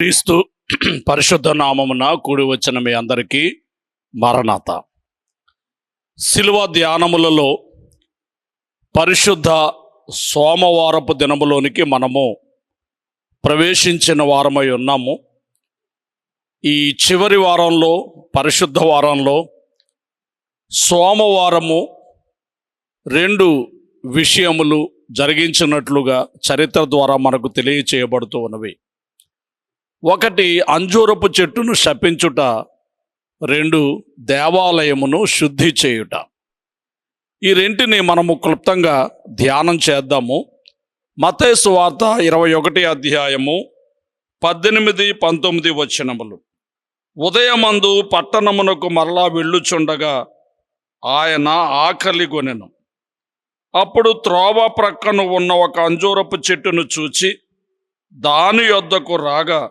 క్రీస్తు పరిశుద్ధ నామమున కూడి వచ్చిన మీ అందరికీ మరణాత. శిలువ ధ్యానములలో పరిశుద్ధ సోమవారపు దినములోనికి మనము ప్రవేశించిన వారమై ఉన్నాము. ఈ చివరి వారంలో పరిశుద్ధ వారంలో సోమవారము రెండు విషయములు జరిగించినట్లుగా చరిత్ర ద్వారా మనకు తెలియచేయబడుతూ ఉన్నవి. ఒకటి అంజూరపు చెట్టును శపించుట రెండు దేవాలయమును శుద్ధి చేయుట. ఈ రెంటిని మనము క్లుప్తంగా ధ్యానం చేద్దాము. మతేసు వార్త ఇరవై ఒకటి అధ్యాయము పద్దెనిమిది పంతొమ్మిది వచనములు. ఉదయమందు పట్టణమునకు మరలా వెళ్ళుచుండగా ఆయన ఆకలి కొనెను అప్పుడు త్రోవ ప్రక్కన ఉన్న ఒక అంజూరపు చెట్టును చూచి దాని యొద్దకు రాగా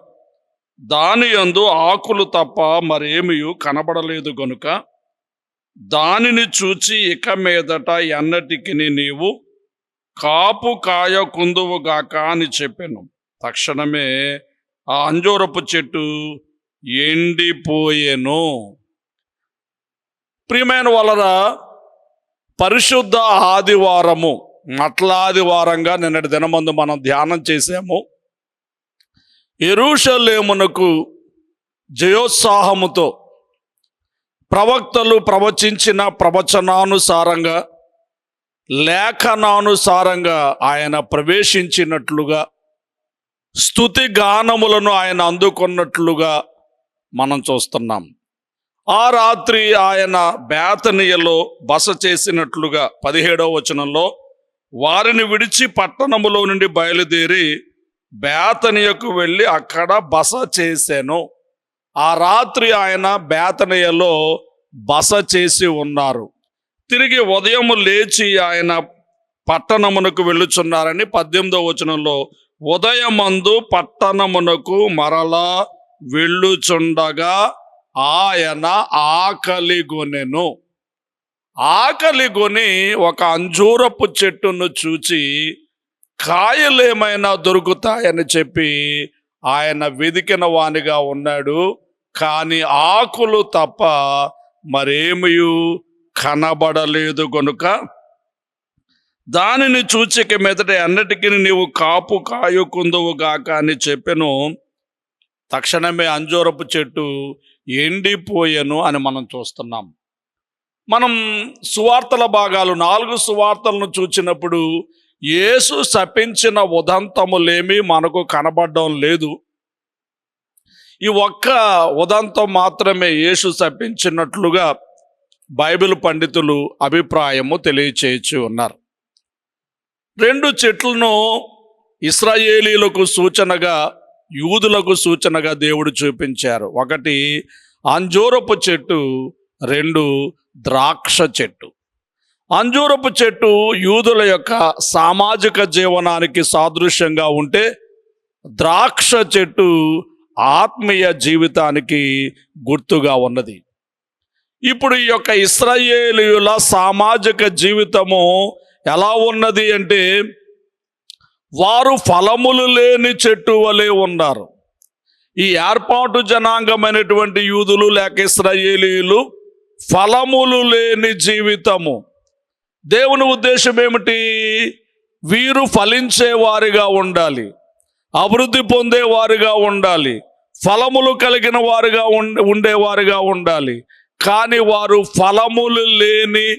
దాని యందు ఆకులు తప్ప మరేమీ కనబడలేదు గనుక దానిని చూచి ఇక మీదట ఎన్నటికి నీవు కాపు కాయ కుందువుగాక అని చెప్పాను. తక్షణమే ఆ అంజూరపు చెట్టు ఎండిపోయేను. ప్రియమైన వలన పరిశుద్ధ ఆదివారము మట్లాదివారంగా నిన్నటి దినమందు మనం ధ్యానం చేసాము ఎరుషలేమునకు జయోత్సాహముతో ప్రవక్తలు ప్రవచించిన ప్రవచనానుసారంగా లేఖనానుసారంగా ఆయన ప్రవేశించినట్లుగా స్థుతి గానములను ఆయన అందుకున్నట్లుగా మనం చూస్తున్నాం. ఆ రాత్రి ఆయన బేతనియలో బస చేసినట్లుగా పదిహేడవ వచనంలో వారిని విడిచి పట్టణములో నుండి బయలుదేరి బేతనియకు వెళ్ళి అక్కడ బస చేశాను ఆ రాత్రి ఆయన బేతనియలో బస చేసి ఉన్నారు. తిరిగి ఉదయం లేచి ఆయన పట్టణమునకు వెళ్ళుచున్నారని పద్దెనిమిదవ వచనంలో ఉదయమందు పట్టణమునకు మరలా వెళ్ళుచుండగా ఆయన ఆకలిగొనెను ఆకలిగొని ఒక అంజూరపు చెట్టును చూచి కాయలేమైనా దొరుకుతాయని చెప్పి ఆయన వెదికిన వానిగా ఉన్నాడు. కానీ ఆకులు తప్ప మరేమీ కనబడలేదు గనుక దానిని చూచిక మీదట అన్నిటికీ నీవు కాపు కాయుకుందువు గాక అని చెప్పెను. తక్షణమే అంజూరపు చెట్టు ఎండిపోయెను అని మనం చూస్తున్నాం. మనం సువార్తల భాగాలు నాలుగు సువార్తలను చూచినప్పుడు యేసు శపించిన ఉదంతములేమీ మనకు కనబడడం లేదు. ఈ ఒక్క ఉదంతం మాత్రమే యేసు శపించినట్లుగా బైబిల్ పండితులు అభిప్రాయము తెలియచేయచ్చు ఉన్నారు రెండు చెట్లను ఇస్రాయేలీలకు సూచనగా యూదులకు సూచనగా దేవుడు చూపించారు. ఒకటి అంజూరపు చెట్టు రెండు ద్రాక్ష చెట్టు. అంజూరపు చెట్టు యూదుల యొక్క సామాజిక జీవనానికి సాదృశ్యంగా ఉంటే ద్రాక్ష చెట్టు ఆత్మీయ జీవితానికి గుర్తుగా ఉన్నది. ఇప్పుడు ఈ యొక్క ఇస్రాయేలీయుల సామాజిక జీవితము ఎలా ఉన్నది అంటే వారు ఫలములు లేని చెట్టు వలె ఉన్నారు. ఈ ఏర్పాటు జనాంగమైనటువంటి యూదులు లేక ఇస్రాయేలీలు ఫలములు లేని జీవితము. దేవుని ఉద్దేశం ఏమిటి? వీరు ఫలించేవారిగా ఉండాలి. అభివృద్ధి పొందేవారుగా ఉండాలి. ఫలములు కలిగిన వారుగా ఉండేవారుగా ఉండాలి. కానీ వారు ఫలములు లేని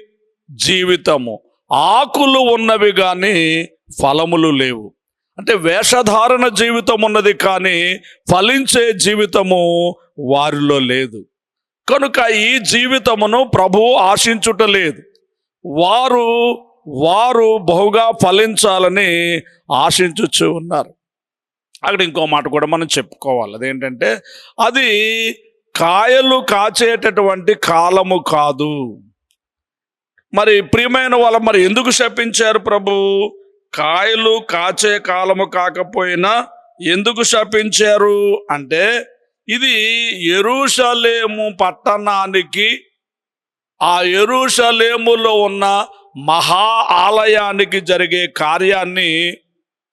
జీవితము. ఆకులు ఉన్నవి కానీ ఫలములు లేవు. అంటే వేషధారణ జీవితం ఉన్నది కానీ ఫలించే జీవితము వారిలో లేదు. కనుక ఈ జీవితమును ప్రభువు ఆశించుట లేదు. వారు వారు బహుగా ఫలించాలని ఆశించుచు ఉన్నారు. అక్కడ ఇంకో మాట కూడా మనం చెప్పుకోవాలి. అదేంటంటే అది కాయలు కాచేటటువంటి కాలము కాదు. మరి ప్రియమైన వాళ్ళ మరి ఎందుకు శపించారు ప్రభు? కాయలు కాచే కాలము కాకపోయినా ఎందుకు శపించారు? అంటే ఇది ఎరుషలేము పట్టణానికి ఆ ఎరుషలేములో ఉన్న మహా ఆలయానికి జరిగే కార్యాన్ని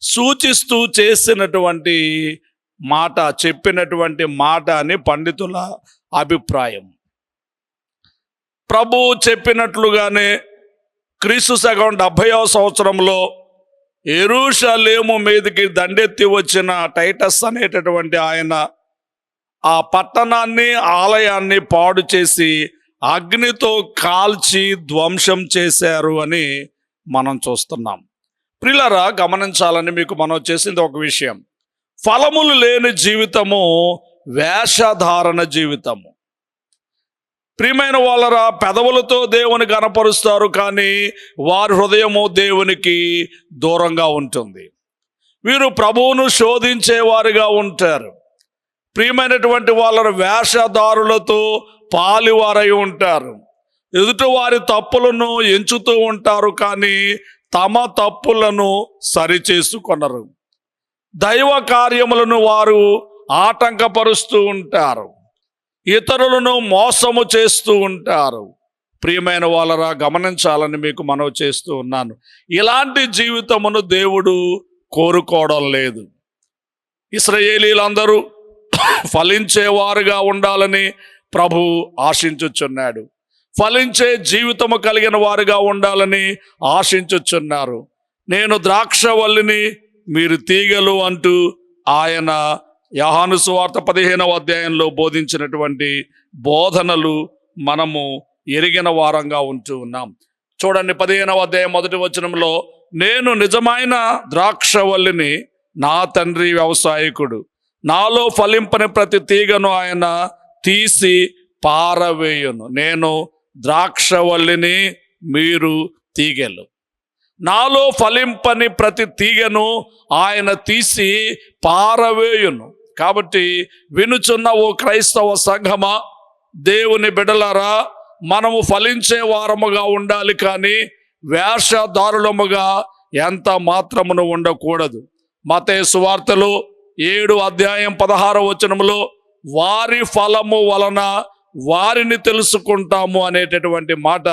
సూచిస్తూ చేసినటువంటి మాట చెప్పినటువంటి మాట అని పండితుల అభిప్రాయం. ప్రభు చెప్పినట్లుగానే క్రీస్తు శకం డెబ్భైవ సంవత్సరంలో ఎరుషలేము మీదకి దండెత్తి వచ్చిన టైటస్ అనేటటువంటి ఆయన ఆ పట్టణాన్ని ఆలయాన్ని పాడు చేసి అగ్నితో కాల్చి ధ్వంసం చేశారు అని మనం చూస్తున్నాం. ప్రిలరా గమనించాలని మీకు మనం చేసింది ఒక విషయం. ఫలములు లేని జీవితము వేషధారణ జీవితము. ప్రియమైన వాళ్ళరా పెదవులతో దేవుని కనపరుస్తారు కానీ వారి హృదయము దేవునికి దూరంగా ఉంటుంది. వీరు ప్రభువును శోధించేవారుగా ఉంటారు. ప్రియమైనటువంటి వాళ్ళ వేషధారులతో పాలివారై ఉంటారు. ఎదుటి వారి తప్పులను ఎంచుతూ ఉంటారు కానీ తమ తప్పులను సరిచేసుకొనరు. దైవ కార్యములను వారు ఆటంకపరుస్తూ ఉంటారు. ఇతరులను మోసము చేస్తూ ఉంటారు. ప్రియమైన వాళ్ళరా గమనించాలని మీకు మనవి చేస్తూ ఉన్నాను. ఇలాంటి జీవితమును దేవుడు కోరుకోవడం లేదు. ఇస్రయేలీలందరూ ఫలించేవారుగా ఉండాలని ప్రభు ఆశించుచున్నాడు. ఫలించే జీవితము కలిగిన వారుగా ఉండాలని ఆశించుచున్నారు. నేను ద్రాక్షవల్లిని మీరు తీగలు అంటూ ఆయన యహాను సువార్త పదిహేనవ అధ్యాయంలో బోధించినటువంటి బోధనలు మనము ఎరిగిన వారంగా ఉంటూ ఉన్నాం. చూడండి పదిహేనవ అధ్యాయం మొదటి వచనంలో నేను నిజమైన ద్రాక్షవల్లిని నా తండ్రి వ్యవసాయకుడు. నాలో ఫలింపని ప్రతి తీగను ఆయన తీసి పారవేయును. నేను ద్రాక్షవల్లిని మీరు తీగలు. నాలో ఫలింపని ప్రతి తీగను ఆయన తీసి పారవేయును. కాబట్టి వినుచున్న ఓ క్రైస్తవ సంఘమా దేవుని బిడలరా మనము ఫలించే వారముగా ఉండాలి కానీ వేషధారులముగా ఎంత మాత్రమును ఉండకూడదు. మతే సువార్తలు ఏడు అధ్యాయం పదహార వచనములో వారి ఫలము వలన వారిని తెలుసుకుంటాము అనేటటువంటి మాట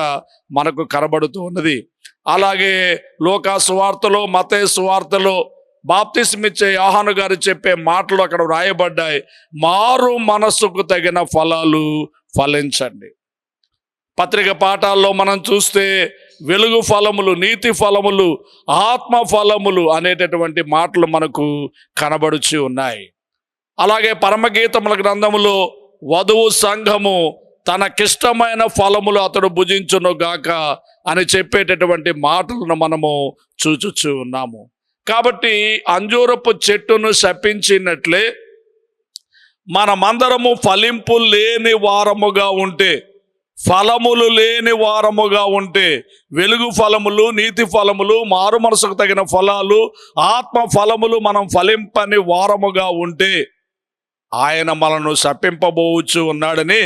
మనకు కనబడుతూ ఉన్నది. అలాగే లోకా సువార్తలో మతే సువార్తలో బాప్తిస్మిచ్చే యోహాను గారు చెప్పే మాటలు అక్కడ వ్రాయబడ్డాయి. మారు మనస్సుకు తగిన ఫలాలు ఫలించండి. పత్రిక పాఠాల్లో మనం చూస్తే వెలుగు ఫలములు నీతి ఫలములు ఆత్మ ఫలములు అనేటటువంటి మాటలు మనకు కనబడుచి ఉన్నాయి. అలాగే పరమగీతముల గ్రంథములో వధువు సంఘము తనకిష్టమైన ఫలములు అతడు భుజించును గాక అని చెప్పేటటువంటి మాటలను మనము చూచుచూ ఉన్నాము. కాబట్టి అంజూరపు చెట్టును శపించినట్లే మనమందరము ఫలింపు లేని వారముగా ఉంటే ఫలములు లేని వారముగా ఉంటే వెలుగు ఫలములు నీతి ఫలములు మారు మనసుకు తగిన ఫలాలు ఆత్మ ఫలములు మనం ఫలింపని వారముగా ఉంటే ఆయన మనను శపింపబోవచ్చు ఉన్నాడని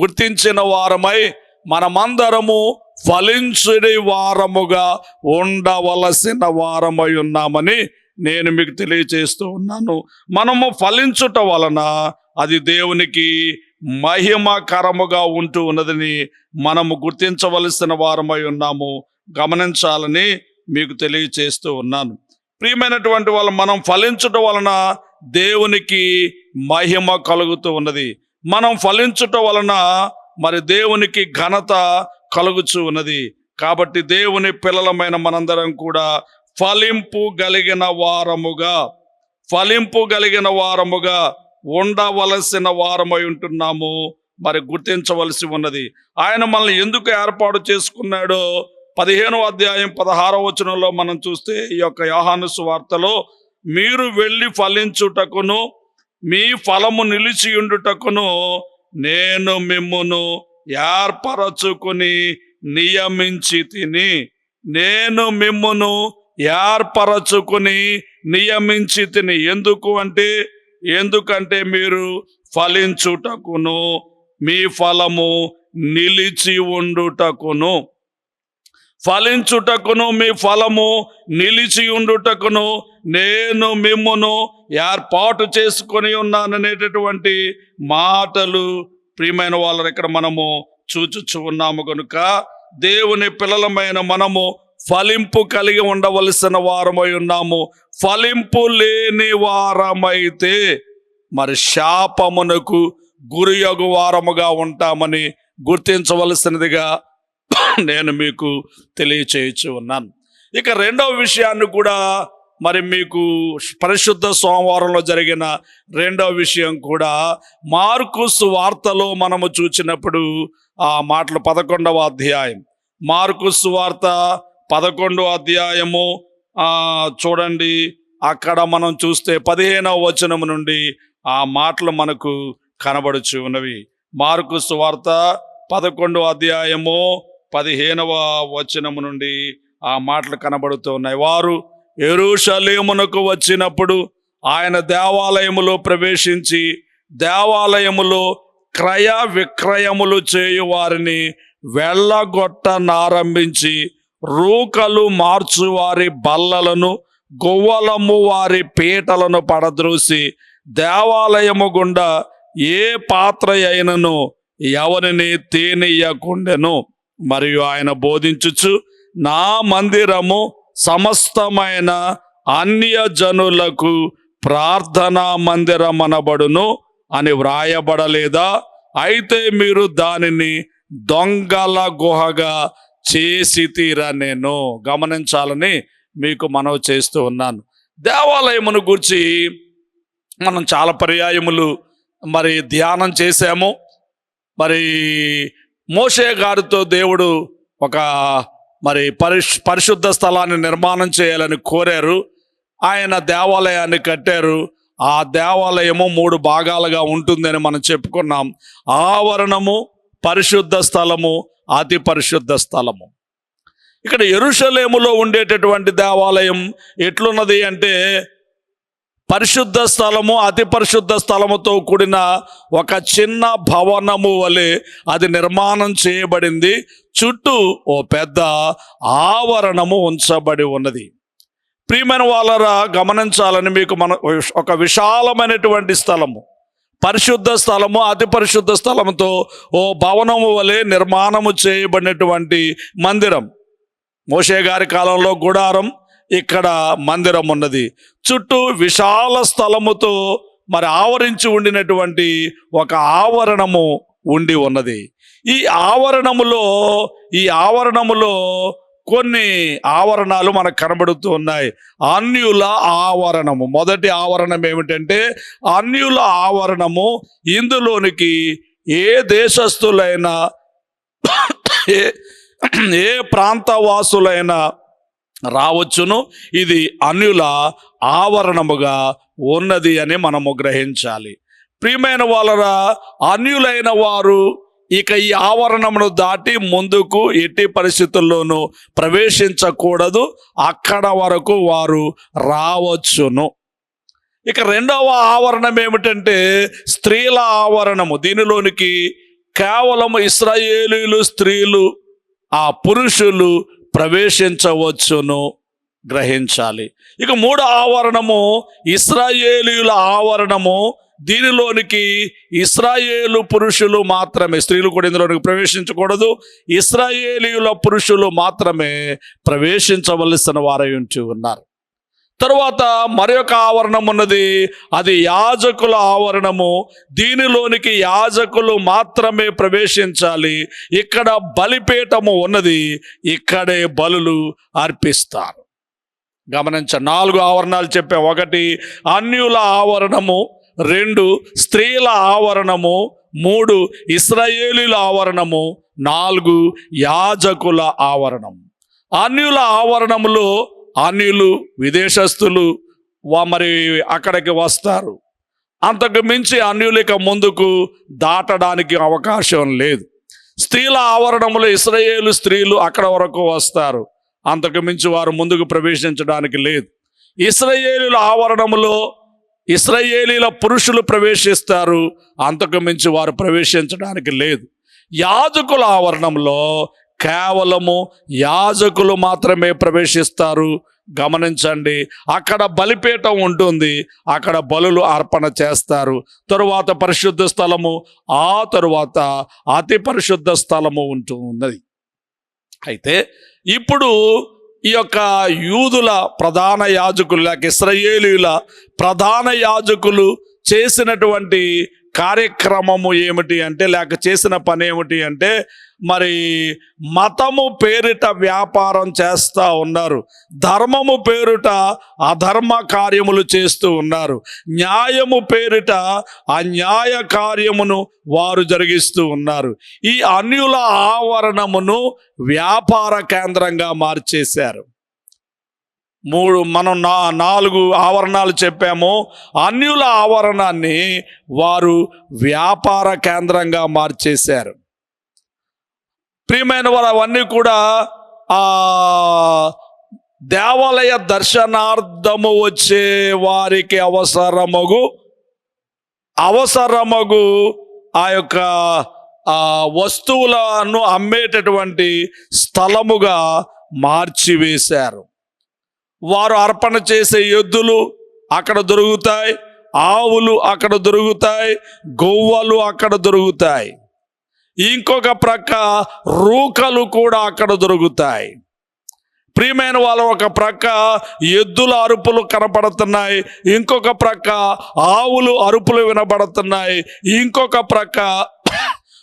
గుర్తించిన వారమై మనమందరము ఫలించుడి వారముగా ఉండవలసిన వారమై ఉన్నామని నేను మీకు తెలియచేస్తూ ఉన్నాను. మనము ఫలించుట వలన అది దేవునికి మహిమకరముగా ఉంటూ ఉన్నదని మనము గుర్తించవలసిన వారమై ఉన్నాము. గమనించాలని మీకు తెలియచేస్తూ ఉన్నాను. ప్రియమైనటువంటి వాళ్ళు మనం ఫలించుట వలన దేవునికి మహిమ కలుగుతూ ఉన్నది. మనం ఫలించుట వలన మరి దేవునికి ఘనత కలుగుచూ ఉన్నది. కాబట్టి దేవుని పిల్లలమైన మనందరం కూడా ఫలింపు కలిగిన వారముగా ఫలింపు కలిగిన వారముగా ఉండవలసిన వారమై ఉంటున్నాము. మరి గుర్తించవలసి ఉన్నది. ఆయన మనల్ని ఎందుకు ఏర్పాటు చేసుకున్నాడో పదిహేనో అధ్యాయం పదహారవ వచనంలో మనం చూస్తే ఈ యొక్క యోహాను సువార్తలో మీరు వెళ్ళి ఫలించుటకును మీ ఫలము నిలిచి ఉండుటకును నేను మిమ్మును ఏర్పరచుకుని నియమించి తిని నేను మిమ్మును ఏర్పరచుకుని నియమించి తిని. ఎందుకు అంటే ఎందుకంటే మీరు ఫలించుటకును మీ ఫలము నిలిచి ఉండుటకును. ఫలించుటకును మీ ఫలము నిలిచి ఉండుటకును నేను మిమ్మును ఏర్పాటు చేసుకొని ఉన్నాననేటటువంటి మాటలు ప్రియమైన వాళ్ళని ఇక్కడ మనము చూచుచు ఉన్నాము కనుక దేవుని పిల్లలమైన మనము ఫలింపు కలిగి ఉండవలసిన వారమై ఉన్నాము. ఫలింపు లేని వారమైతే మరి శాపమునకు గురియగు వారముగా ఉంటామని గుర్తించవలసినదిగా నేను మీకు తెలియచేయచ్చు ఉన్నాను ఇక రెండవ విషయాన్ని కూడా మరి మీకు పరిశుద్ధ సోమవారంలో జరిగిన రెండవ విషయం కూడా మార్కుస్ వార్తలో మనము చూచినప్పుడు ఆ మాటలు పదకొండవ అధ్యాయం. మార్కుస్ వార్త పదకొండవ అధ్యాయము చూడండి అక్కడ మనం చూస్తే పదిహేనవ వచనం నుండి ఆ మాటలు మనకు కనబడుచు ఉన్నవి. మార్కు వార్త పదకొండవ అధ్యాయము పదిహేనవ వచనము నుండి ఆ మాటలు కనబడుతూ ఉన్నాయి. వారు ఎరుషలేమునకు వచ్చినప్పుడు ఆయన దేవాలయములో ప్రవేశించి దేవాలయములో క్రయ విక్రయములు చేయు వారిని వెళ్ళగొట్టనారంభించి రూకలు మార్చువారి బల్లలను గొవ్వలము వారి పీటలను పడద్రోసి దేవాలయము గుండా ఏ పాత్ర అయినను ఎవరిని తేనియకుండెను మరియు ఆయన బోధించుచు నా మందిరము సమస్తమైన అన్య జనులకు ప్రార్థనా మందిరమనబడును అని వ్రాయబడలేదా? అయితే మీరు దానిని దొంగల గుహగా చేసి తీరా నేను. గమనించాలని మీకు మనవి చేస్తూ ఉన్నాను. దేవాలయమును గురించి మనం చాలా పర్యాయములు మరి ధ్యానం చేశాము. మరి మోషే గారితో దేవుడు ఒక మరి పరిశు పరిశుద్ధ స్థలాన్ని నిర్మాణం చేయాలని కోరారు. ఆయన దేవాలయాన్ని కట్టారు. ఆ దేవాలయము మూడు భాగాలుగా ఉంటుందని మనం చెప్పుకున్నాం. ఆవరణము పరిశుద్ధ స్థలము అతి పరిశుద్ధ స్థలము. ఇక్కడ ఎరుషలేములో ఉండేటటువంటి దేవాలయం ఎట్లున్నది అంటే పరిశుద్ధ స్థలము అతి పరిశుద్ధ స్థలముతో కూడిన ఒక చిన్న భవనము వలె అది నిర్మాణం చేయబడింది. చుట్టూ ఓ పెద్ద ఆవరణము ఉంచబడి ఉన్నది. ప్రియమైన వాళ్ళరా గమనించాలని మీకు మన ఒక విశాలమైనటువంటి స్థలము. పరిశుద్ధ స్థలము అతి పరిశుద్ధ స్థలముతో ఓ భవనము వలె నిర్మాణము చేయబడినటువంటి మందిరం. మోషే గారి కాలంలో గుడారం ఇక్కడ మందిరం ఉన్నది. చుట్టూ విశాల స్థలముతో మరి ఆవరించి ఉండినటువంటి ఒక ఆవరణము ఉండి ఉన్నది. ఈ ఆవరణములో ఈ ఆవరణములో కొన్ని ఆవరణాలు మనకు కనబడుతూ ఉన్నాయి. అన్యుల ఆవరణము. మొదటి ఆవరణం ఏమిటంటే అన్యుల ఆవరణము. ఇందులోనికి ఏ దేశస్థులైనా ఏ ఏ ప్రాంతవాసులైనా రావచ్చును. ఇది అన్యుల ఆవరణముగా ఉన్నది అని మనము గ్రహించాలి. ప్రియమైన వాళ్ళరా అన్యులైన వారు ఇక ఈ ఆవరణమును దాటి ముందుకు ఎట్టి పరిస్థితుల్లోనూ ప్రవేశించకూడదు. అక్కడ వరకు వారు రావచ్చును. ఇక రెండవ ఆవరణం ఏమిటంటే స్త్రీల ఆవరణము. దీనిలోనికి కేవలం ఇస్రాయేలీలు స్త్రీలు ఆ పురుషులు ప్రవేశించవచ్చును గ్రహించాలి. ఇక మూడు ఆవరణము ఇస్రాయేలీల ఆవరణము. దీనిలోనికి ఇస్రాయేలు పురుషులు మాత్రమే స్త్రీలు కూడా ఇందులోనికి ప్రవేశించకూడదు. ఇస్రాయేలీయుల పురుషులు మాత్రమే ప్రవేశించవలసిన వారై ఉంటూ ఉన్నారు. తరువాత మరొక ఆవరణం ఉన్నది. అది యాజకుల ఆవరణము. దీనిలోనికి యాజకులు మాత్రమే ప్రవేశించాలి. ఇక్కడ బలిపీఠము ఉన్నది. ఇక్కడే బలులు అర్పిస్తారు. గమనించ నాలుగు ఆవరణాలు చెప్పాం. ఒకటి అన్యుల ఆవరణము రెండు స్త్రీల ఆవరణము మూడు ఇస్రాయేలీల ఆవరణము నాలుగు యాజకుల ఆవరణం. అన్యుల ఆవరణములో అన్యులు విదేశస్తులు వా మరి అక్కడికి వస్తారు. అంతకు మించి అన్యులిక ముందుకు దాటడానికి అవకాశం లేదు. స్త్రీల ఆవరణములో ఇస్రయేలు స్త్రీలు అక్కడ వరకు వస్తారు. అంతకు మించి వారు ముందుకు ప్రవేశించడానికి లేదు. ఇస్రయేలుల ఆవరణములో ఇస్రయేలీల పురుషులు ప్రవేశిస్తారు. అంతకు మించి వారు ప్రవేశించడానికి లేదు. యాజకుల ఆవరణంలో కేవలము యాజకులు మాత్రమే ప్రవేశిస్తారు. గమనించండి అక్కడ బలిపీఠం ఉంటుంది అక్కడ బలులు అర్పణ చేస్తారు. తరువాత పరిశుద్ధ స్థలము ఆ తరువాత అతి పరిశుద్ధ స్థలము ఉంటున్నది. అయితే ఇప్పుడు ఈ యొక్క యూదుల ప్రధాన యాజకులు లేక ఇస్రయేలీల ప్రధాన యాజకులు చేసినటువంటి కార్యక్రమము ఏమిటి అంటే లేక చేసిన పని ఏమిటి అంటే మరి మతము పేరిట వ్యాపారం చేస్తూ ఉన్నారు. ధర్మము పేరిట అధర్మ కార్యములు చేస్తూ ఉన్నారు. న్యాయము పేరిట అన్యాయ కార్యమును వారు జరిగిస్తూ ఉన్నారు. ఈ అన్యుల ఆవరణమును వ్యాపార కేంద్రంగా మార్చేశారు. మూడు మనం నా నాలుగు ఆవరణాలు చెప్పాము. అన్యుల ఆవరణాన్ని వారు వ్యాపార కేంద్రంగా మార్చేశారు. ప్రియమైన వారు అవన్నీ కూడా ఆ దేవాలయ దర్శనార్థము వచ్చే వారికి అవసరమగు అవసరమగు ఆ యొక్క ఆ వస్తువులను అమ్మేటటువంటి స్థలముగా మార్చివేశారు. వారు అర్పణ చేసే ఎద్దులు అక్కడ దొరుకుతాయి ఆవులు అక్కడ దొరుకుతాయి గొవ్వలు అక్కడ దొరుకుతాయి. ఇంకొక ప్రక్క రూకలు కూడా అక్కడ దొరుకుతాయి. ప్రియమైన వాళ్ళ ఒక ప్రక్క ఎద్దుల అరుపులు కనపడుతున్నాయి ఇంకొక ప్రక్క ఆవులు అరుపులు వినబడుతున్నాయి ఇంకొక ప్రక్క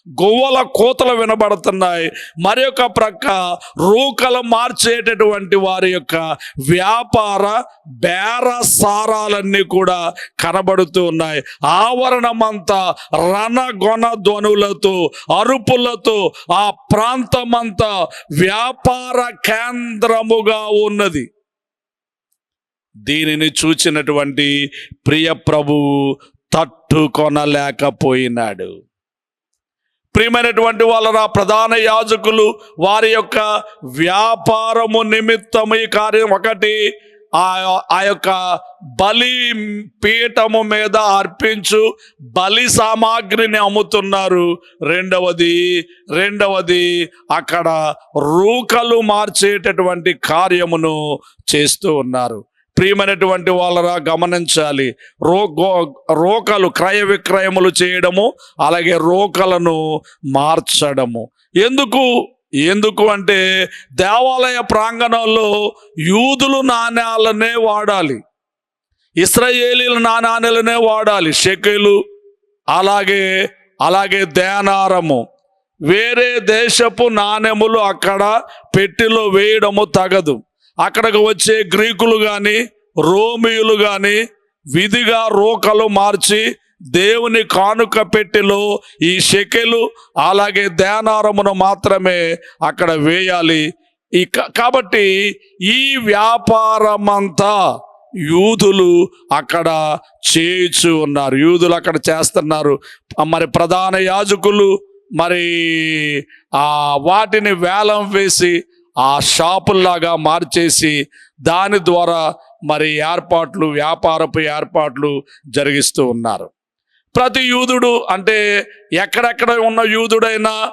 గొవ్వల కోతలు వినబడుతున్నాయి. మరి యొక్క ప్రక్క రూకలు మార్చేటటువంటి వారి యొక్క వ్యాపార బేరసారాలన్నీ కూడా కనబడుతూ ఉన్నాయి. ఆవరణమంతా రణగొన ధ్వనులతో అరుపులతో ఆ ప్రాంతమంతా వ్యాపార కేంద్రముగా ఉన్నది. దీనిని చూచినటువంటి ప్రియ ప్రభువు తట్టుకొనలేకపోయినాడు. ప్రియమైనటువంటి వాళ్ళ ప్రధాన యాజకులు వారి యొక్క వ్యాపారము నిమిత్తం ఈ కార్యం ఒకటి ఆ యొక్క బలి పీఠము మీద అర్పించు బలి సామాగ్రిని అమ్ముతున్నారు. రెండవది రెండవది అక్కడ రూకలు మార్చేటటువంటి కార్యమును చేస్తూ ఉన్నారు. ప్రియమైనటువంటి వాళ్ళరా గమనించాలి. రో గో రోకలు క్రయ విక్రయములు చేయడము అలాగే రోకలను మార్చడము. ఎందుకు? ఎందుకు అంటే దేవాలయ ప్రాంగణంలో యూదులు నాణ్యాలనే వాడాలి. ఇస్రాయేలీల నాణ్యాలనే వాడాలి. షెకెలు అలాగే అలాగే దేనారము. వేరే దేశపు నాణెములు అక్కడ పెట్టిలో వేయడము తగదు. అక్కడకు వచ్చే గ్రీకులు కానీ రోమియులు కానీ విధిగా రోకలు మార్చి దేవుని కానుక పెట్టెలో ఈ షెకెలు అలాగే ధ్యానారమును మాత్రమే అక్కడ వేయాలి. ఈ కాబట్టి ఈ వ్యాపారమంతా యూదులు అక్కడ చేయుచు ఉన్నారు. యూదులు అక్కడ చేస్తున్నారు. మరి ప్రధాన యాజకులు మరి ఆ వాటిని వేలం వేసి ఆ షాపుల్లాగా మార్చేసి దాని ద్వారా మరి ఏర్పాట్లు వ్యాపారపు ఏర్పాట్లు జరిగిస్తూ ఉన్నారు. ప్రతి యూదుడు అంటే ఎక్కడెక్కడ ఉన్న యూదుడైనా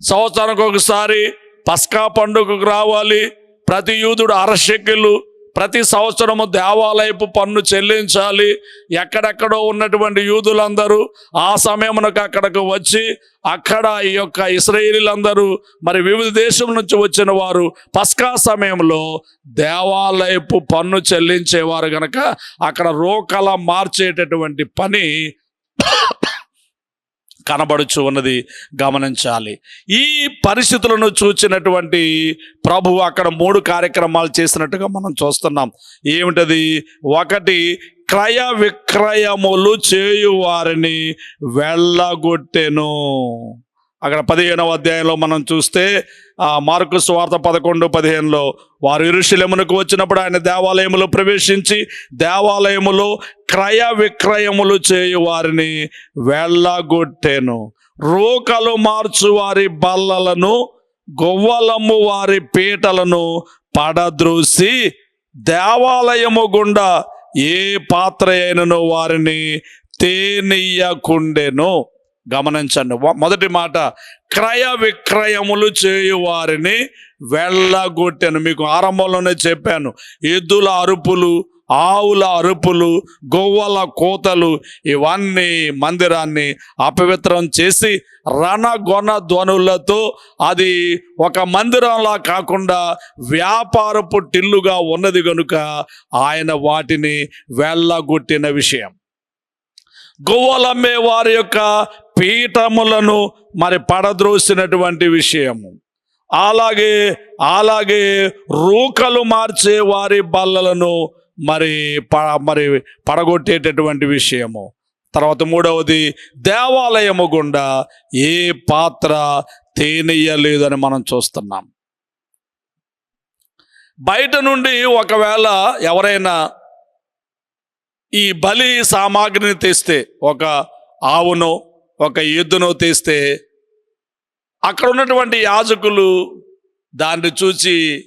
సంవత్సరానికి ఒకసారి పస్కా పండుగకు రావాలి. ప్రతి యూదుడు అరశక్యులు ప్రతి సంవత్సరము దేవాలయపు పన్ను చెల్లించాలి. ఎక్కడెక్కడో ఉన్నటువంటి యూదులందరూ ఆ సమయమునకు అక్కడకు వచ్చి అక్కడ ఈ యొక్క ఇస్రాయేలీలందరూ మరి వివిధ దేశం నుంచి వచ్చిన వారు పస్కా సమయంలో దేవాలయపు పన్ను చెల్లించేవారు గనక అక్కడ రోకల మార్చేటటువంటి పని కనబడుచు ఉన్నది గమనించాలి. ఈ పరిస్థితులను చూచినటువంటి ప్రభు అక్కడ మూడు కార్యక్రమాలు చేసినట్టుగా మనం చూస్తున్నాం. ఏమిటది? ఒకటి క్రయ విక్రయములు చేయువారిని వెళ్ళగొట్టెను. అక్కడ పదిహేనవ అధ్యాయంలో మనం చూస్తే మార్కు స్వార్థ పదకొండు పదిహేనులో వారు ఇరుషులెమునకు వచ్చినప్పుడు ఆయన దేవాలయములో ప్రవేశించి దేవాలయములో క్రయ విక్రయములు చేయు వారిని వెళ్ళగొట్టెను. రోకలు మార్చు వారి బల్లలను గొవ్వలమ్ము వారి పీటలను పడద్రోసి దేవాలయము గుండా ఏ పాత్ర అయినను వారిని తేనీయకుండెను. గమనించండి. మొదటి మాట క్రయ విక్రయములు చేయు వారిని వెళ్ళగొట్టాను. మీకు ఆరంభంలోనే చెప్పాను. ఎద్దుల అరుపులు ఆవుల అరుపులు గొవ్వల కోతలు ఇవన్నీ మందిరాన్ని అపవిత్రం చేసి రణగొన ధ్వనులతో అది ఒక మందిరంలా కాకుండా వ్యాపారపు టిల్లుగా ఉన్నది కనుక ఆయన వాటిని వెళ్ళగొట్టిన విషయం. గువ్వలమ్మే వారి యొక్క పీఠములను మరి పడద్రోసినటువంటి విషయము. అలాగే అలాగే రూకలు మార్చే వారి బల్లలను మరి ప మరి పడగొట్టేటటువంటి విషయము. తర్వాత మూడవది దేవాలయము గుండా ఏ పాత్ర తేనీయలేదని మనం చూస్తున్నాం. బయట నుండి ఒకవేళ ఎవరైనా ఈ బలి సామాగ్రిని తెస్తే ఒక ఆవునో ఒక ఎద్దునో తీస్తే అక్కడ ఉన్నటువంటి యాజకులు దాన్ని చూసి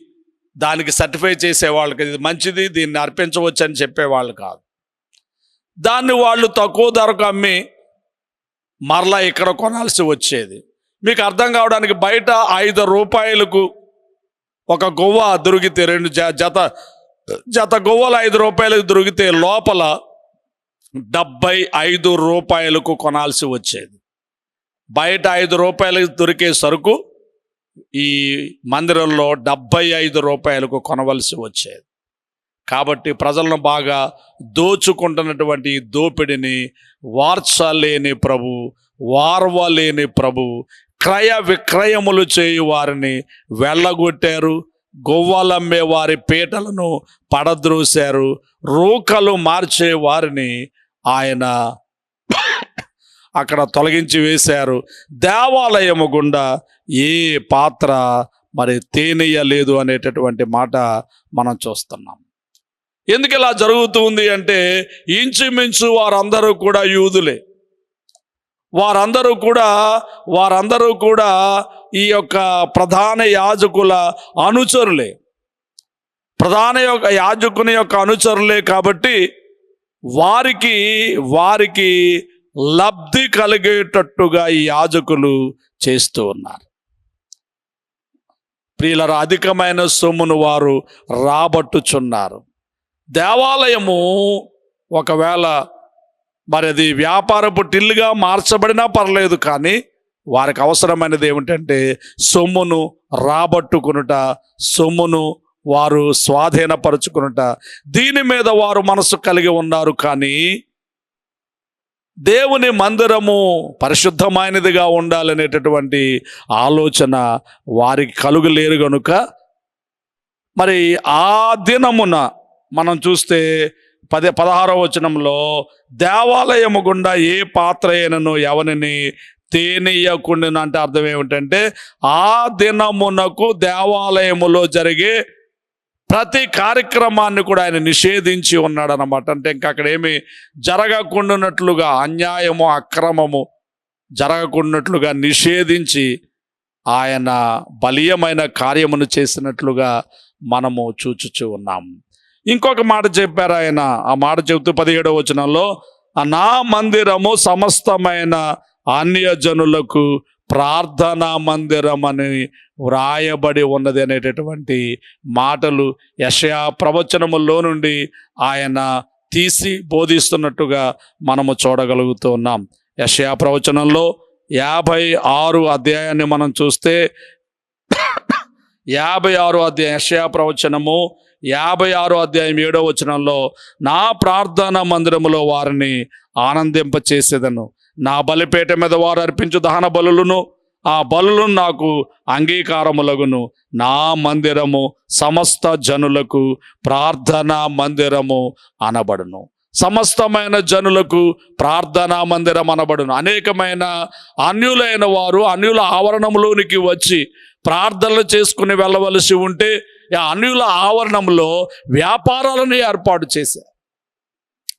దానికి సర్టిఫై చేసేవాళ్ళకి ఇది మంచిది దీన్ని అర్పించవచ్చు అని చెప్పేవాళ్ళు కాదు. దాన్ని వాళ్ళు తక్కువ ధరకు అమ్మి మరలా ఇక్కడ కొనాల్సి వచ్చేది. మీకు అర్థం కావడానికి బయట ఐదు రూపాయలకు ఒక గువ్వ దొరికితే రెండు జ- జత జత గువ్వలు ఐదు రూపాయలకు దొరికితే లోపల డెబ్బై ఐదు రూపాయలకు కొనాల్సి వచ్చేది. బయట ఐదు రూపాయలకు దొరికే సరుకు ఈ మందిరంలో డెబ్బై ఐదు రూపాయలకు కొనవలసి వచ్చేది. కాబట్టి ప్రజలను బాగా దోచుకుంటున్నటువంటి ఈ దోపిడిని వార్చలేని ప్రభు వార్వలేని ప్రభు క్రయ విక్రయములు చేయు వారిని వెళ్ళగొట్టారు. గొవ్వలమ్మే వారి పీటలను పడద్రోశారు. రూకలు మార్చే వారిని ఆయన అక్కడ తొలగించి వేశారు. దేవాలయము గుండా ఏ పాత్ర మరి తేనెయ్యలేదు అనేటటువంటి మాట మనం చూస్తున్నాం. ఎందుకు ఇలా జరుగుతుంది అంటే ఇంచుమించు వారందరూ కూడా యూదులే. వారందరూ కూడా వారందరూ కూడా ఈ యొక్క ప్రధాన యాజకుల అనుచరులే. ప్రధాన యొక్క యాజకుని యొక్క అనుచరులే కాబట్టి వారికి వారికి లబ్ధి కలిగేటట్టుగా ఈ యాజకులు చేస్తూ ఉన్నారు. ప్రియులరు అధికమైన సొమ్మును వారు రాబట్టుచున్నారు. దేవాలయము ఒకవేళ మరి అది వ్యాపారపు టిల్లుగా మార్చబడినా పర్లేదు కానీ వారికి అవసరమైనది ఏమిటంటే సొమ్మును రాబట్టుకునుట సొమ్మును వారు స్వాధీనపరుచుకునుట. దీని మీద వారు మనసు కలిగి ఉన్నారు కానీ దేవుని మందిరము పరిశుద్ధమైనదిగా ఉండాలనేటటువంటి ఆలోచన వారికి కలుగులేరు గనుక మరి ఆ దినమున మనం చూస్తే పదే పదహారవ వచనంలో దేవాలయము గుండా ఏ పాత్ర అయినను ఎవరిని తేనీయకుండా అంటే అర్థం ఏమిటంటే ఆ దినమునకు దేవాలయములో జరిగే ప్రతి కార్యక్రమాన్ని కూడా ఆయన నిషేధించి ఉన్నాడు అనమాట అంటే ఇంకా అక్కడ ఏమి జరగకుండానట్లుగా అన్యాయము అక్రమము జరగకుండానట్లుగా నిషేధించి ఆయన బలీయమైన కార్యమును చేసినట్లుగా మనము చూచుచూ ఉన్నాం. ఇంకొక మాట చెప్పారు ఆయన. ఆ మాట చెబుతూ పదిహేడవ వచనంలో "ఆ నా మందిరము సమస్తమైన అన్యజనులకు ప్రార్థనా మందిరం అని వ్రాయబడి ఉన్నది అనేటటువంటి మాటలు యషయా ప్రవచనముల్లో నుండి ఆయన తీసి బోధిస్తున్నట్టుగా మనము చూడగలుగుతూ ఉన్నాం యషయా ప్రవచనంలో యాభై ఆరు అధ్యాయాన్ని మనం చూస్తే యాభై ఆరు అధ్యాయం యషయా ప్రవచనము యాభై ఆరు అధ్యాయం ఏడో వచనంలో నా ప్రార్థన మందిరములో వారిని ఆనందింపచేసేదను. నా బలిపేట మీద వారు అర్పించు దహన బలులను ఆ బలులు నాకు అంగీకారములగును. నా మందిరము సమస్త జనులకు ప్రార్థనా మందిరము అనబడును. సమస్తమైన జనులకు ప్రార్థనా మందిరం అనబడును. అనేకమైన అన్యులైన వారు అన్యుల ఆవరణంలోనికి వచ్చి ప్రార్థనలు చేసుకుని వెళ్ళవలసి ఉంటే ఆ అన్యుల ఆవరణంలో వ్యాపారాలను ఏర్పాటు చేశారు.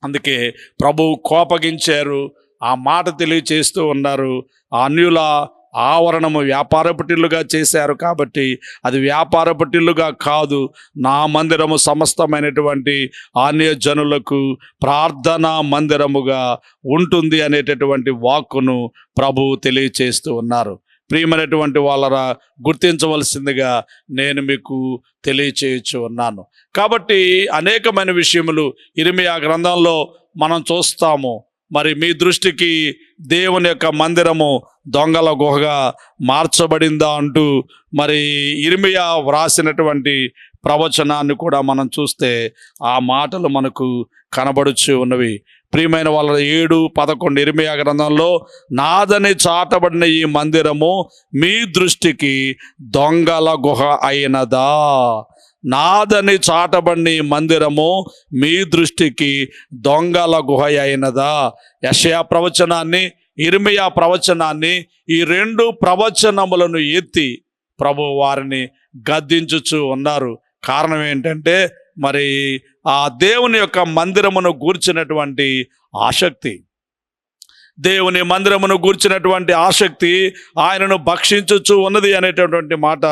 అందుకే ప్రభు కోపగించారు. ఆ మాట తెలియచేస్తూ ఉన్నారు. ఆ అన్యుల ఆవరణము వ్యాపారపటిల్లుగా చేశారు కాబట్టి అది వ్యాపారపటిల్లుగా కాదు. నా మందిరము సమస్తమైనటువంటి ఆన్యజనులకు ప్రార్థనా మందిరముగా ఉంటుంది అనేటటువంటి వాక్కును ప్రభు తెలియచేస్తూ ఉన్నారు. ప్రియమైనటువంటి వాళ్ళరా గుర్తించవలసిందిగా నేను మీకు తెలియచేయచ్చు ఉన్నాను. కాబట్టి అనేకమైన విషయములు ఇరిమియా గ్రంథంలో మనం చూస్తాము. మరి మీ దృష్టికి దేవుని యొక్క మందిరము దొంగల గుహగా మార్చబడిందా అంటూ మరి ఇరిమియా వ్రాసినటువంటి ప్రవచనాన్ని కూడా మనం చూస్తే ఆ మాటలు మనకు కనబడుచు ఉన్నవి. ప్రియమైన వాళ్ళ ఏడు పదకొండు ఇరిమియా గ్రంథంలో నాదని చాటబడిన ఈ మందిరము మీ దృష్టికి దొంగల గుహ అయినదా? నాదని చాటబడిన మందిరము మీ దృష్టికి దొంగల గుహ అయినదా యషయా ప్రవచనాన్ని ఇర్మియా ప్రవచనాన్ని ఈ రెండు ప్రవచనములను ఎత్తి ప్రభు వారిని గద్దించుచు ఉన్నారు. కారణం ఏంటంటే మరి ఆ దేవుని యొక్క మందిరమును గూర్చినటువంటి ఆసక్తి. దేవుని మందిరమును గూర్చినటువంటి ఆసక్తి ఆయనను భక్షించుచు ఉన్నది అనేటటువంటి మాట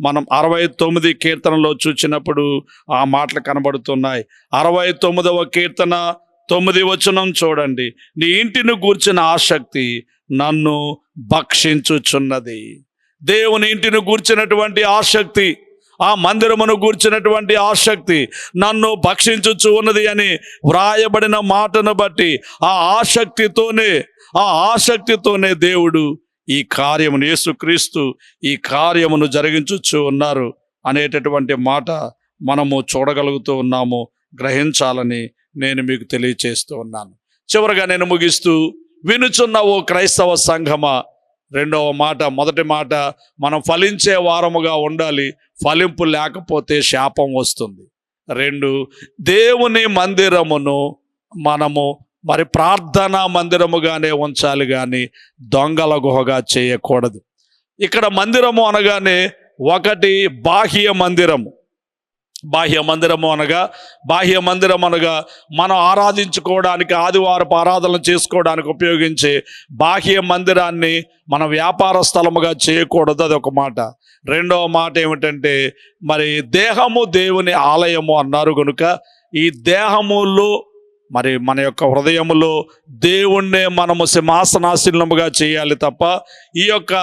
మనం అరవై తొమ్మిది కీర్తనలో చూచినప్పుడు ఆ మాటలు కనబడుతున్నాయి. అరవై తొమ్మిదవ కీర్తన తొమ్మిది వచనం చూడండి. నీ ఇంటిని గూర్చిన ఆసక్తి నన్ను భక్షించుచున్నది. దేవుని ఇంటిని గూర్చినటువంటి ఆసక్తి ఆ మందిరమును గూర్చినటువంటి ఆసక్తి నన్ను భక్షించుచు ఉన్నది అని వ్రాయబడిన మాటను బట్టి ఆ ఆసక్తితోనే ఆ ఆసక్తితోనే దేవుడు ఈ కార్యమును యేసుక్రీస్తు ఈ కార్యమును జరిగించుచు ఉన్నారు అనేటటువంటి మాట మనము చూడగలుగుతూ ఉన్నాము గ్రహించాలని నేను మీకు తెలియచేస్తూ ఉన్నాను. చివరగా నేను ముగిస్తూ వినుచున్న ఓ క్రైస్తవ సంఘమా రెండవ మాట మొదటి మాట మనం ఫలించే వారముగా ఉండాలి ఫలింపు లేకపోతే శాపం వస్తుంది. రెండు దేవుని మందిరమును మనము మరి ప్రార్థనా మందిరముగానే ఉంచాలి కానీ దొంగల గుహగా చేయకూడదు. ఇక్కడ మందిరము అనగానే ఒకటి బాహ్య మందిరము. బాహ్య మందిరము అనగా బాహ్య మందిరం అనగా మనం ఆరాధించుకోవడానికి ఆదివారపు ఆరాధన చేసుకోవడానికి ఉపయోగించే బాహ్య మందిరాన్ని మన వ్యాపార స్థలముగా చేయకూడదు అది ఒక మాట. రెండవ మాట ఏమిటంటే మరి దేహము దేవుని ఆలయము అన్నారు కనుక ఈ దేహములో మరి మన యొక్క హృదయములో దేవుణ్ణే మనము సింహాసనాశీలముగా చేయాలి తప్ప ఈ యొక్క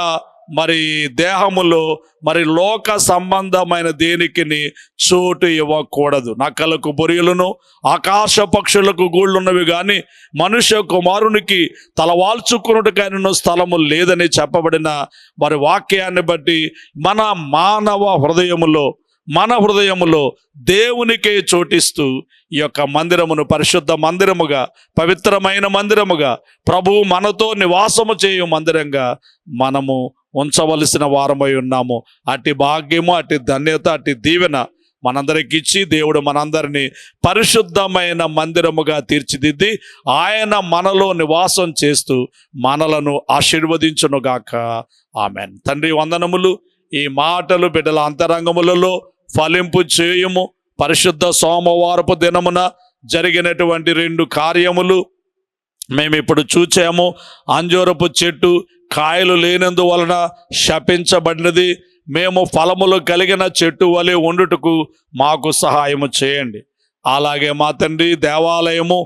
మరి దేహములో మరి లోక సంబంధమైన దేనికిని చోటు ఇవ్వకూడదు. నక్కలకు బొరియలను ఆకాశ పక్షులకు గూళ్ళున్నవి కానీ మనుష్య కుమారునికి తలవాల్చుకున్నట్టుకైన స్థలము లేదని చెప్పబడిన మరి వాక్యాన్ని బట్టి మన మానవ హృదయములో మన హృదయములో దేవునికే చోటిస్తూ ఈ యొక్క మందిరమును పరిశుద్ధ మందిరముగా పవిత్రమైన మందిరముగా ప్రభువు మనతో నివాసము చేయు మందిరంగా మనము ఉంచవలసిన వారమై ఉన్నాము. అట్టి భాగ్యము అట్టి ధన్యత అట్టి దీవెన మనందరికి ఇచ్చి దేవుడు మనందరినీ పరిశుద్ధమైన మందిరముగా తీర్చిదిద్ది ఆయన మనలో నివాసం చేస్తూ మనలను ఆశీర్వదించునుగాక. ఆమెన్. తండ్రి వందనములు ఈ మాటలు బిడ్డల అంతరంగములలో ఫలింపు చేయుము. పరిశుద్ధ సోమవారపు దినమున జరిగినటువంటి రెండు కార్యములు మేము ఇప్పుడు చూచాము. అంజూరపు చెట్టు కాయలు లేనందువలన శపించబడినది. మేము ఫలములు కలిగిన చెట్టు వలె ఉండుటకు మాకు సహాయము చేయండి. అలాగే మా తండ్రి దేవాలయము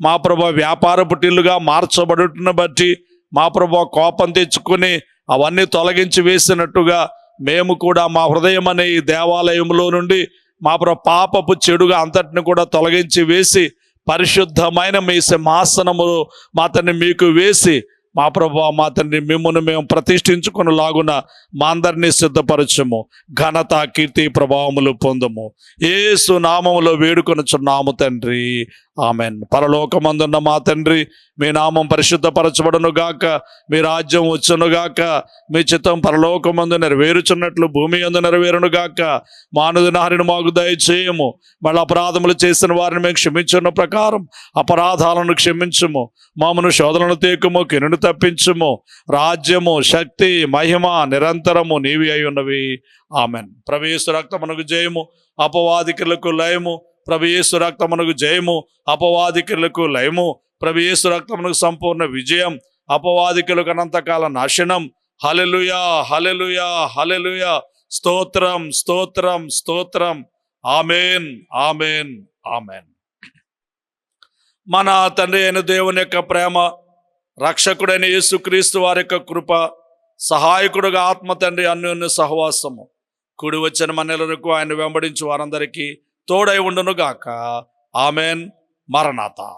మా ప్రభ వ్యాపార పుట్టిల్లుగా మార్చబడుటను బట్టి మా ప్రభ కోపం తెచ్చుకుని అవన్నీ తొలగించి వేసినట్టుగా మేము కూడా మా హృదయం అనే ఈ దేవాలయంలో నుండి మా ప్ర పాపపు చెడుగా అంతటిని కూడా తొలగించి వేసి పరిశుద్ధమైన మీ సింహాసనములు మా తండ్రి మీకు వేసి మా ప్రభు మా తండ్రి మిమ్మల్ని మేము ప్రతిష్ఠించుకుని లాగున మా అందరినీ సిద్ధపరచము. ఘనత కీర్తి ప్రభావములు పొందము. ఏసు నామములో వేడుకొనుచున్నాము తండ్రి. ఆమెన్. పరలోకమందున్న మా తండ్రి మీ నామం పరిశుద్ధపరచబడును గాక. మీ రాజ్యం వచ్చును గాక. మీ చిత్తం పరలోకమందు నెరవేరుచున్నట్లు భూమి అందు నెరవేరును గాక. మానదు నారిని మాకు దయచేయము. మళ్ళీ అపరాధములు చేసిన వారిని మేము క్షమించున్న ప్రకారం అపరాధాలను క్షమించుము. మామను శోధనను తేకుము కినుడు తప్పించుము. రాజ్యము శక్తి మహిమ నిరంతరము నీవి అయి ఉన్నవి. ఆమెన్. ప్రవేశ రక్తమునకు జయము అపవాదికులకు లయము ప్రభయేసు రక్తమునకు జయము అపవాదికులకు లయము. ప్రభయేసు రక్తమునకు సంపూర్ణ విజయం అపవాదికులకు అనంతకాల నాశనం. హలెలుయా హలెలుయా హలెలుయా స్తోత్రం స్తోత్రం స్తోత్రం. Amen amen amen. మన తండ్రి అయిన దేవుని యొక్క ప్రేమ రక్షకుడైన యేసుక్రీస్తు వారి యొక్క కృప సహాయకుడుగా ఆత్మ తండ్రి అన్యోన్య సహవాసము. కుడి వచ్చిన మనలకు ఆయన వెంబడించి వారందరికీ తోడై ఉండునుగాక. ఆమెన్. మరణాత.